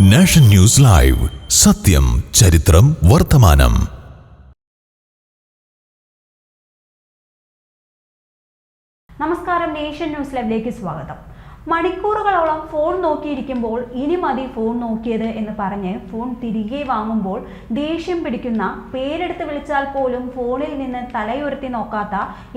Nation news live. സത്യം ചരിത്രം വർത്തമാനം. നമസ്കാരം നേഷൻ ന്യൂസ് ലൈവിലേക്ക് സ്വാഗതം. മണിക്കൂറുകളോളം ഫോൺ നോക്കിയിരിക്കുമ്പോൾ ഇനി മതി ഫോൺ നോക്കിയത് എന്ന് പറഞ്ഞ് ഫോൺ തിരികെ വാങ്ങുമ്പോൾ ദേഷ്യം പിടിക്കുന്ന പേരെടുത്ത് വിളിച്ചാൽ പോലും ഫോണിൽ നിന്ന് തലയുയർത്തി നോക്കാത്ത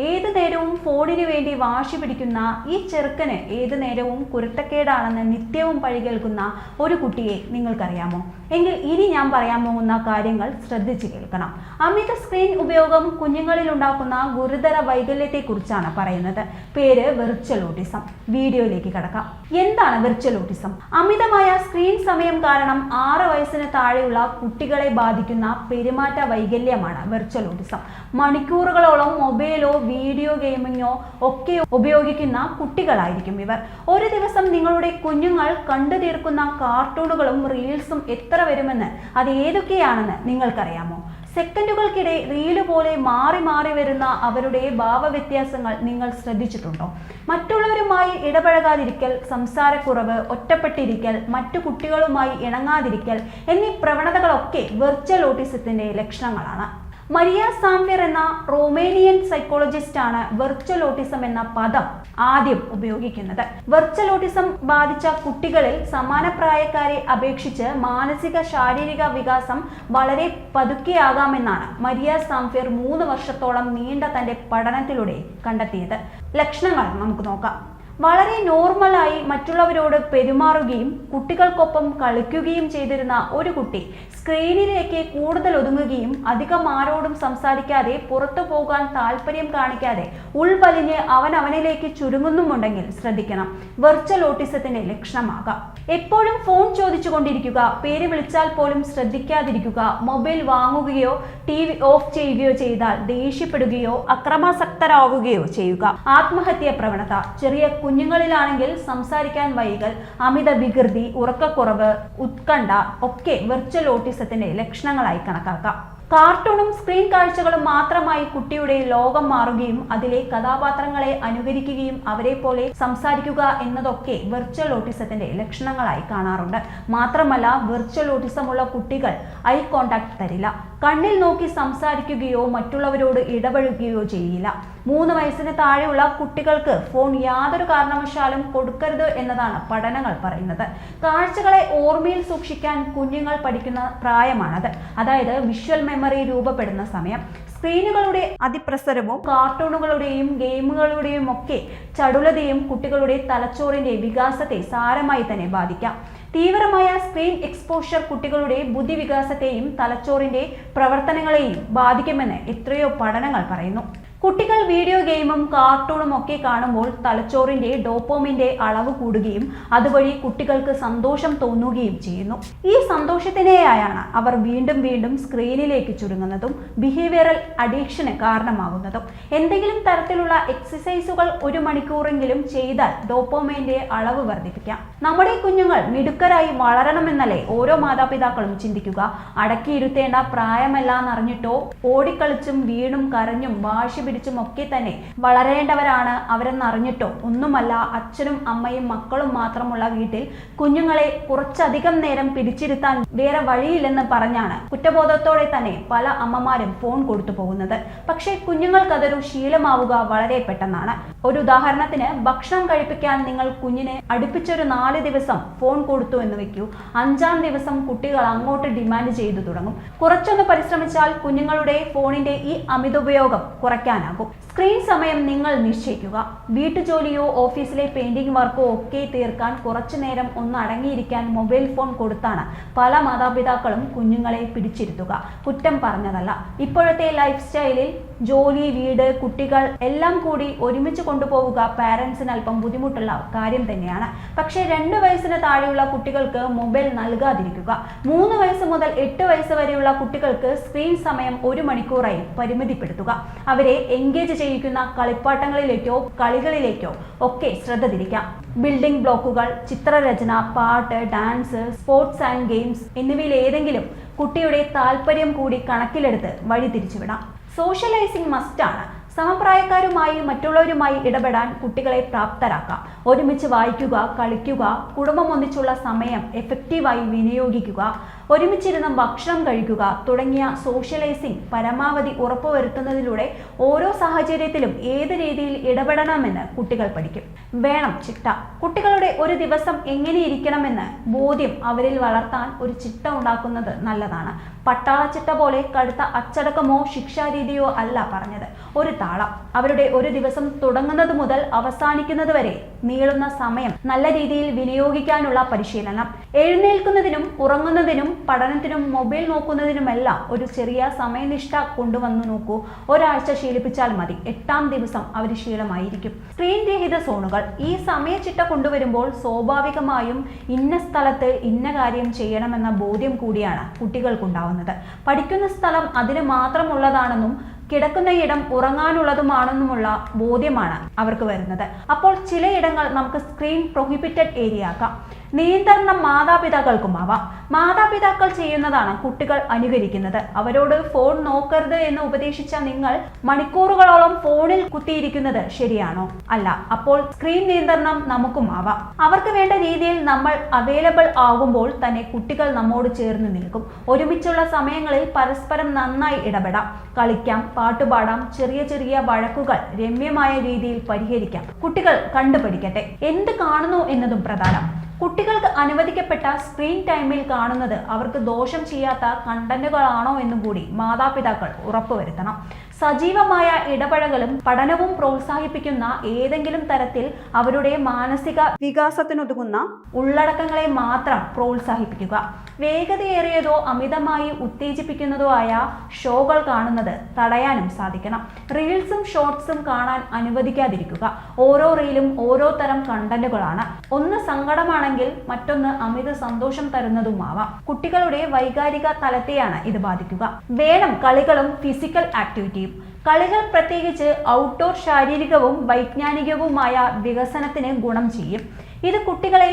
ഏത് നേരവും ഫോണിന് വേണ്ടി വാശി പിടിക്കുന്ന ഈ ചെറുക്കന് ഏത് നേരവും കുരുത്തക്കേടാണെന്ന് നിത്യവും പഴി കേൾക്കുന്ന ഒരു കുട്ടിയെ നിങ്ങൾക്കറിയാമോ? എങ്കിൽ ഇനി ഞാൻ പറയാൻ പോകുന്ന കാര്യങ്ങൾ ശ്രദ്ധിച്ചു കേൾക്കണം. അമിത സ്ക്രീൻ ഉപയോഗം കുഞ്ഞുങ്ങളിൽ ഉണ്ടാക്കുന്ന ഗുരുതര വൈകല്യത്തെക്കുറിച്ചാണ് പറയുന്നത്. പേര് വെർച്വൽ ഓട്ടിസം വീഡിയോയിലേക്ക് കടക്കാം. എന്താണ് വെർച്വൽ ഓട്ടിസം അമിതമായ സ്ക്രീൻ സമയം കാരണം ആറ് വയസ്സിന് താഴെയുള്ള കുട്ടികളെ ബാധിക്കുന്ന പെരുമാറ്റ വൈകല്യമാണ് വെർച്വൽ ഓട്ടിസം മണിക്കൂറുകളോളം മൊബൈലോ വീഡിയോ ഗെയിമിങ്ങോ ഒക്കെ ഉപയോഗിക്കുന്ന കുട്ടികളായിരിക്കും ഇവർ. ഒരു ദിവസം നിങ്ങളുടെ കുഞ്ഞുങ്ങൾ കണ്ടു തീർക്കുന്ന കാർട്ടൂണുകളും റീൽസും എത്ര വരുമെന്ന് അത് ഏതൊക്കെയാണെന്ന് നിങ്ങൾക്കറിയാമോ? സെക്കൻഡുകൾക്കിടെ റീൽ പോലെ മാറി മാറി വരുന്ന അവരുടെ ഭാവവ്യത്യാസങ്ങൾ നിങ്ങൾ ശ്രദ്ധിച്ചിട്ടുണ്ടോ? മറ്റുള്ളവരുമായി ഇടപഴകാതിരിക്കൽ സംസാരക്കുറവ് ഒറ്റപ്പെട്ടിരിക്കൽ മറ്റു കുട്ടികളുമായി ഇണങ്ങാതിരിക്കൽ എന്നീ പ്രവണതകളൊക്കെ വെർച്വൽ ഓട്ടിസത്തിന്റെ ലക്ഷണങ്ങളാണ്. മരിയ സാംഫിയർ എന്ന റൊമേനിയൻ സൈക്കോളജിസ്റ്റ് ആണ് വെർച്വൽ ഓട്ടിസം എന്ന പദം ആദ്യം ഉപയോഗിക്കുന്നത്. വെർച്വൽ ഓട്ടിസം ബാധിച്ച കുട്ടികളിൽ സമാന പ്രായക്കാരെ അപേക്ഷിച്ച് മാനസിക ശാരീരിക വികാസം വളരെ പതുക്കെയാകാമെന്നാണ് മരിയ സാംഫിയർ മൂന്ന് വർഷത്തോളം നീണ്ട തന്റെ പഠനത്തിലൂടെ കണ്ടെത്തിയത്. ലക്ഷണങ്ങൾ നമുക്ക് നോക്കാം. വളരെ നോർമലായി മറ്റുള്ളവരോട് പെരുമാറുകയും കുട്ടികൾക്കൊപ്പം കളിക്കുകയും ചെയ്തിരുന്ന ഒരു കുട്ടി സ്ക്രീനിലേക്ക് കൂടുതൽ ഒതുങ്ങുകയും അധികം ആരോടും സംസാരിക്കാതെ പുറത്തു പോകാൻ താല്പര്യം കാണിക്കാതെ ഉൾവലിഞ്ഞ് അവൻ അവനിലേക്ക് ചുരുങ്ങുന്നുമുണ്ടെങ്കിൽ ശ്രദ്ധിക്കണം. വെർച്വൽ ഓട്ടിസത്തിന്റെ ലക്ഷണമാകാം. എപ്പോഴും ഫോൺ ചോദിച്ചുകൊണ്ടിരിക്കുക പേര് വിളിച്ചാൽ പോലും ശ്രദ്ധിക്കാതിരിക്കുക മൊബൈൽ വാങ്ങുകയോ ടി വി ഓഫ് ചെയ്യുകയോ ചെയ്താൽ ദേഷ്യപ്പെടുകയോ അക്രമാസക്തരാവുകയോ ചെയ്യുക. ആത്മഹത്യ പ്രവണത ചെറിയ കുഞ്ഞുങ്ങളിലാണെങ്കിൽ സംസാരിക്കാൻ വൈകൽ അമിത വികൃതി ഉറക്കക്കുറവ് ഉത്കണ്ഠ ഒക്കെ വെർച്വൽ ഓട്ടിസത്തിന്റെ ലക്ഷണങ്ങളായി കണക്കാക്കാം. കാർട്ടൂണും സ്ക്രീൻ കാഴ്ചകളും മാത്രമായി കുട്ടിയുടെ ലോകം മാറുകയും അതിലെ കഥാപാത്രങ്ങളെ അനുകരിക്കുകയും അവരെ പോലെ സംസാരിക്കുക എന്നതൊക്കെ വെർച്വൽ ഓട്ടിസത്തിന്റെ ലക്ഷണങ്ങളായി കാണാറുണ്ട്. മാത്രമല്ല വെർച്വൽ ഓട്ടിസമുള്ള കുട്ടികൾ ഐ കോണ്ടാക്ട് തരില്ല. കണ്ണിൽ നോക്കി സംസാരിക്കുകയോ മറ്റുള്ളവരോട് ഇടപഴകുകയോ ചെയ്യില്ല. മൂന്ന് വയസ്സിന് താഴെയുള്ള കുട്ടികൾക്ക് ഫോൺ യാതൊരു കാരണവശാലും കൊടുക്കരുത് എന്നതാണ് പഠനങ്ങൾ പറയുന്നത്. കാഴ്ചകളെ ഓർമ്മയിൽ സൂക്ഷിക്കാൻ കുഞ്ഞുങ്ങൾ പഠിക്കുന്ന പ്രായമാണത്. അതായത് വിഷ്വൽ മെമ്മറി രൂപപ്പെടുന്ന സമയം. സ്ക്രീനുകളുടെ അതിപ്രസരവും കാർട്ടൂണുകളുടെയും ഗെയിമുകളുടെയും ഒക്കെ ചടുലതയും കുട്ടികളുടെ തലച്ചോറിന്റെ വികാസത്തെ സാരമായി തന്നെ ബാധിക്കാം. തീവ്രമായ സ്ക്രീൻ എക്സ്പോഷർ കുട്ടികളുടെ ബുദ്ധിവികാസത്തെയും തലച്ചോറിന്റെ പ്രവർത്തനങ്ങളെയും ബാധിക്കുമെന്ന് എത്രയോ പഠനങ്ങൾ പറയുന്നു. കുട്ടികൾ വീഡിയോ ഗെയിമും കാർട്ടൂണും ഒക്കെ കാണുമ്പോൾ തലച്ചോറിന്റെ ഡോപ്പോമിന്റെ അളവ് കൂടുകയും അതുവഴി കുട്ടികൾക്ക് സന്തോഷം തോന്നുകയും ചെയ്യുന്നു. ഈ സന്തോഷത്തിനെയാണ് അവർ വീണ്ടും വീണ്ടും സ്ക്രീനിലേക്ക് ചുരുങ്ങുന്നതും ബിഹേവിയറൽ അഡിക്ഷന് കാരണമാകുന്നതും. എന്തെങ്കിലും തരത്തിലുള്ള എക്സസൈസുകൾ ഒരു മണിക്കൂറെങ്കിലും ചെയ്താൽ ഡോപ്പോമൈന്റെ അളവ് വർദ്ധിപ്പിക്കാം. നമ്മുടെ കുഞ്ഞുങ്ങൾ മിടുക്കരായി വളരണമെന്നല്ലേ ഓരോ മാതാപിതാക്കളും ചിന്തിക്കുക? അടക്കിയിരുത്തേണ്ട പ്രായമല്ലാന്നറിഞ്ഞിട്ടോ? ഓടിക്കളിച്ചും വീണും കരഞ്ഞും വാശി പിടിച്ചും ഒക്കെ തന്നെ വളരേണ്ടവരാണ് അവരെന്നറിഞ്ഞിട്ടോ? ഒന്നുമല്ല അച്ഛനും അമ്മയും മക്കളും മാത്രമുള്ള വീട്ടിൽ കുഞ്ഞുങ്ങളെ കുറച്ചധികം നേരം പിടിച്ചിരുത്താൻ വേറെ വഴിയില്ലെന്ന് പറഞ്ഞാണ് കുറ്റബോധത്തോടെ തന്നെ പല അമ്മമാരും ഫോൺ കൊടുത്തു പോകുന്നത്. പക്ഷേ കുഞ്ഞുങ്ങൾക്കതൊരു ശീലമാവുക വളരെ പെട്ടെന്നാണ്. ഒരു ഉദാഹരണത്തിന് ഭക്ഷണം കഴിപ്പിക്കാൻ നിങ്ങൾ കുഞ്ഞിനെ അടുപ്പിച്ചൊരു നാല് ദിവസം ഫോൺ കൊടുത്തു എന്ന് വെക്കൂ. അഞ്ചാം ദിവസം കുട്ടികൾ അങ്ങോട്ട് ഡിമാൻഡ് ചെയ്തു തുടങ്ങും. കുറച്ചൊന്ന് പരിശ്രമിച്ചാൽ കുഞ്ഞുങ്ങളുടെ ഫോണിന്റെ ഈ അമിതോപയോഗം കുറയ്ക്കാനാകും. സ്ക്രീൻ സമയം നിങ്ങൾ നിശ്ചയിക്കുക. വീട്ടുജോലിയോ ഓഫീസിലെ പെയിന്റിംഗ് വർക്കോ ഒക്കെ തീർക്കാൻ കുറച്ചു നേരം ഒന്ന് അടങ്ങിയിരിക്കാൻ മൊബൈൽ ഫോൺ കൊടുത്താണ് പല മാതാപിതാക്കളും കുഞ്ഞുങ്ങളെ പിടിച്ചിരുത്തുക. കുറ്റം പറഞ്ഞതല്ല. ഇപ്പോഴത്തെ ലൈഫ് സ്റ്റൈലിൽ ജോലി വീട് കുട്ടികൾ എല്ലാം കൂടി ഒരുമിച്ച് കൊണ്ടുപോവുക പാരൻസിന് അല്പം ബുദ്ധിമുട്ടുള്ള കാര്യം തന്നെയാണ്. പക്ഷേ രണ്ട് വയസ്സിന് താഴെയുള്ള കുട്ടികൾക്ക് മൊബൈൽ നൽകാതിരിക്കുക. മൂന്ന് വയസ്സ് മുതൽ എട്ട് വയസ്സ് വരെയുള്ള കുട്ടികൾക്ക് സ്ക്രീൻ സമയം ഒരു മണിക്കൂറായി പരിമിതിപ്പെടുത്തുക. അവരെ എൻഗേജ് ചെയ്യിക്കുന്ന കളിപ്പാട്ടങ്ങളിലേക്കോ കളികളിലേക്കോ ഒക്കെ ശ്രദ്ധ തിരിക്കാം. ബിൽഡിംഗ് ബ്ലോക്കുകൾ ചിത്രരചന പാട്ട് ഡാൻസ് സ്പോർട്സ് ആൻഡ് ഗെയിംസ് എന്നിവയിൽ ഏതെങ്കിലും കുട്ടിയുടെ താല്പര്യം കൂടി കണക്കിലെടുത്ത് വഴി തിരിച്ചുവിടാം. സോഷ്യലൈസിംഗ് മസ്റ്റാണ്. സമപ്രായക്കാരുമായി മറ്റുള്ളവരുമായി ഇടപെടാൻ കുട്ടികളെ പ്രാപ്തരാക്കാം. ഒരുമിച്ച് വായിക്കുക കളിക്കുക കുടുംബം ഒന്നിച്ചുള്ള സമയം എഫക്റ്റീവായി വിനിയോഗിക്കുക. ഒരുമിച്ചിരുന്ന് ഭക്ഷണം കഴിക്കുക തുടങ്ങിയ സോഷ്യലൈസിംഗ് പരമാവധി ഉറപ്പുവരുത്തുന്നതിലൂടെ ഓരോ സാഹചര്യത്തിലും ഏത് രീതിയിൽ ഇടപെടണമെന്ന് കുട്ടികൾ പഠിക്കും. വേണം ചിട്ട. കുട്ടികളുടെ ഒരു ദിവസം എങ്ങനെ ഇരിക്കണമെന്ന് ബോധ്യം അവരിൽ വളർത്താൻ ഒരു ചിട്ട ഉണ്ടാക്കുന്നത് നല്ലതാണ്. പട്ടാള ചിട്ട പോലെ കടുത്ത അച്ചടക്കമോ ശിക്ഷാരീതിയോ അല്ല പറഞ്ഞത്. ഒരു താളം. അവരുടെ ഒരു ദിവസം തുടങ്ങുന്നത് മുതൽ അവസാനിക്കുന്നത് വരെ നീളുന്ന സമയം നല്ല രീതിയിൽ വിനിയോഗിക്കാനുള്ള പരിശീലനം. എഴുന്നേൽക്കുന്നതിനും ഉറങ്ങുന്നതിനും പഠനത്തിനും മൊബൈൽ നോക്കുന്നതിനുമെല്ലാം ഒരു ചെറിയ സമയനിഷ്ഠ കൊണ്ടുവന്നു നോക്കൂ. ഒരാഴ്ച ശീലിപ്പിച്ചാൽ മതി. എട്ടാം ദിവസം അവർ ശീലമായിരിക്കും. സ്ക്രീൻ രഹിത സോണുകൾ. ഈ സമയച്ചിട്ട കൊണ്ടുവരുമ്പോൾ സ്വാഭാവികമായും ഇന്ന സ്ഥലത്ത് ഇന്ന കാര്യം ചെയ്യണമെന്ന ബോധ്യം കൂടിയാണ് കുട്ടികൾക്കുണ്ടാവുന്നത്. പഠിക്കുന്ന സ്ഥലം അതിന് മാത്രമുള്ളതാണെന്നും കിടക്കുന്ന ഇടം ഉറങ്ങാനുള്ളതുമാണെന്നുമുള്ള ബോധ്യമാണ് അവർക്ക് വരുന്നത്. അപ്പോൾ ചിലയിടങ്ങൾ നമുക്ക് സ്ക്രീൻ പ്രൊഹിബിറ്റഡ് ഏരിയ ആക്കാം. നിയന്ത്രണം മാതാപിതാക്കൾക്കുമാവാം മാതാപിതാക്കൾ ചെയ്യുന്നതാണ് കുട്ടികൾ അനുകരിക്കുന്നത്. അവരോട് ഫോൺ നോക്കരുത് എന്ന് ഉപദേശിച്ച നിങ്ങൾ മണിക്കൂറുകളോളം ഫോണിൽ കുത്തിയിരിക്കുന്നത് ശരിയാണോ? അല്ല അപ്പോൾ സ്ക്രീൻ നിയന്ത്രണം നമുക്കും ആവാം. അവർക്ക് വേണ്ട രീതിയിൽ നമ്മൾ അവൈലബിൾ ആകുമ്പോൾ തന്നെ കുട്ടികൾ നമ്മോട് ചേർന്ന് നിൽക്കും. ഒരുമിച്ചുള്ള സമയങ്ങളിൽ പരസ്പരം നന്നായി ഇടപെടാം. കളിക്കാം പാട്ടുപാടാം ചെറിയ ചെറിയ വഴക്കുകൾ രമ്യമായ രീതിയിൽ പരിഹരിക്കാം. കുട്ടികൾ കണ്ടുപഠിക്കട്ടെ എന്ത് കാണുന്നു എന്നതും പ്രധാനം. കുട്ടികൾക്ക് അനുവദിക്കപ്പെട്ട സ്ക്രീൻ ടൈമിൽ കാണുന്നത് അവർക്ക് ദോഷം ചെയ്യാത്ത കണ്ടന്റുകളാണോ എന്നും കൂടി മാതാപിതാക്കൾ ഉറപ്പുവരുത്തണം. സജീവമായ ഇടപഴകലും പഠനവും പ്രോത്സാഹിപ്പിക്കുന്ന ഏതെങ്കിലും തരത്തിൽ അവരുടെ മാനസിക വികാസത്തിനൊതുങ്ങുന്ന ഉള്ളടക്കങ്ങളെ മാത്രം പ്രോത്സാഹിപ്പിക്കുക. വേഗതയേറിയതോ അമിതമായി ഉത്തേജിപ്പിക്കുന്നതോ ആയ ഷോകൾ കാണുന്നത് തടയാനും സാധിക്കണം. റീൽസും ഷോർട്സും കാണാൻ അനുവദിക്കാതിരിക്കുക. ഓരോ റീലും ഓരോ തരം കണ്ടന്റുകളാണ്. ഒന്ന് സങ്കടമാണെങ്കിൽ മറ്റൊന്ന് അമിത സന്തോഷം തരുന്നതുമാവാം. കുട്ടികളുടെ വൈകാരിക തലത്തെയാണ് ഇത് ബാധിക്കുക. വേണം കളികളും ഫിസിക്കൽ ആക്ടിവിറ്റിയും. കളികൾ പ്രത്യേകിച്ച് ഔട്ട്ഡോർ ശാരീരികവും വൈജ്ഞാനികവുമായ വികസനത്തിന് ഗുണം ചെയ്യും. ഇത് കുട്ടികളെ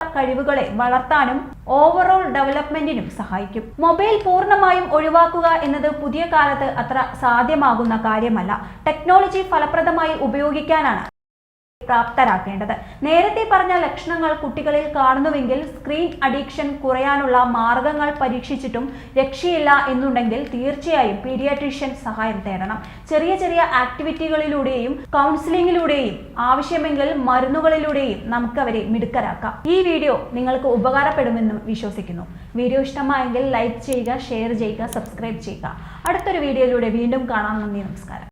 കഴിവുകളെ വളർത്താനും ഓവറോൾ ഡെവലപ്മെന്റിനും സഹായിക്കും. മൊബൈൽ പൂർണമായും ഒഴിവാക്കുക എന്നത് പുതിയ കാലത്ത് അത്ര സാധ്യമാകുന്ന കാര്യമല്ല. ടെക്നോളജി ഫലപ്രദമായി ഉപയോഗിക്കാനാണ് പ്രാപ്തരാക്കേണ്ടത്. നേരത്തെ പറഞ്ഞ ലക്ഷണങ്ങൾ കുട്ടികളിൽ കാണുന്നുവെങ്കിൽ സ്ക്രീൻ അഡിക്ഷൻ കുറയാനുള്ള മാർഗങ്ങൾ പരീക്ഷിച്ചിട്ടും രക്ഷയില്ല എന്നുണ്ടെങ്കിൽ തീർച്ചയായും പീഡിയാട്രീഷ്യൻ സഹായം തേടണം. ചെറിയ ചെറിയ ആക്ടിവിറ്റികളിലൂടെയും കൗൺസിലിംഗിലൂടെയും ആവശ്യമെങ്കിൽ മരുന്നുകളിലൂടെയും നമുക്ക് അവരെ മിടുക്കരാക്കാം. ഈ വീഡിയോ നിങ്ങൾക്ക് ഉപകാരപ്പെടുമെന്നും വിശ്വസിക്കുന്നു. വീഡിയോ ഇഷ്ടമായെങ്കിൽ ലൈക്ക് ചെയ്യുക ഷെയർ ചെയ്യുക സബ്സ്ക്രൈബ് ചെയ്യുക. അടുത്തൊരു വീഡിയോയിലൂടെ വീണ്ടും കാണാം. നന്ദി നമസ്കാരം.